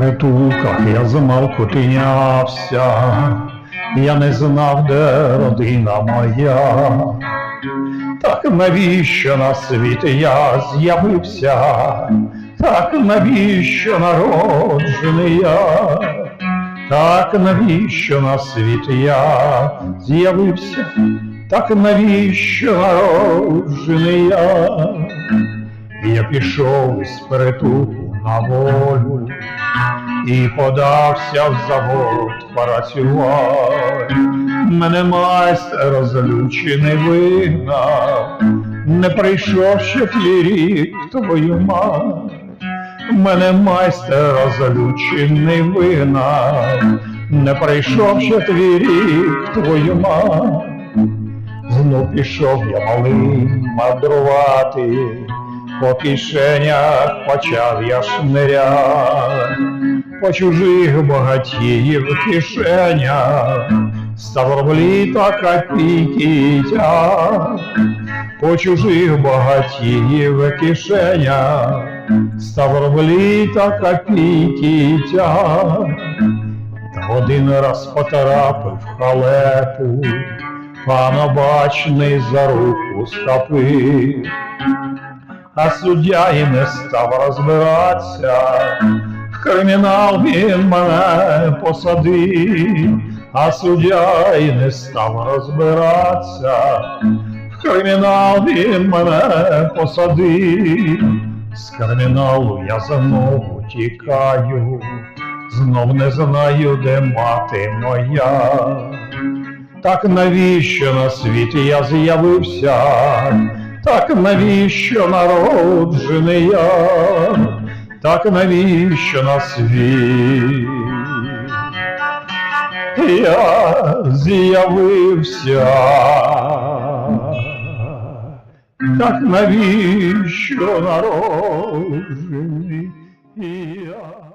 притулках я замалку тинявся, я не знав, де родина моя. Так навіщо на світ я з'явився? Так навіщо народжений я? Так навіщо на світ я з'явився? Так навіщо народжений я? Я пішов із притулку на волю і подався в завод працювати. Мене майстер розлючений вигнав, не прийшов ще рік твою мать. Мене майстер розлючений вигнав, не прийшов ще твій рік твою мать. Знов пішов я малим мандрувати, по кишенях почав я шнирять, по чужих багатіїв кишенях, став рублі та копійки тяг, по чужих багатіїв кишенях, став рублі та копійки тяг. Один раз потрапив халепу, пана бачний за руку схопив, а суддя і не став розбиратися, в кримінал він мене посадив, а суддя і не став розбиратися, в кримінал він мене посадив, з криміналу я знову тікаю, знов не знаю, де мати моя. Так навіщо на світі я з'явився? Так навіщо народжений я? Так навіщо на світ? Я з'явився. Так навіщо народжений я?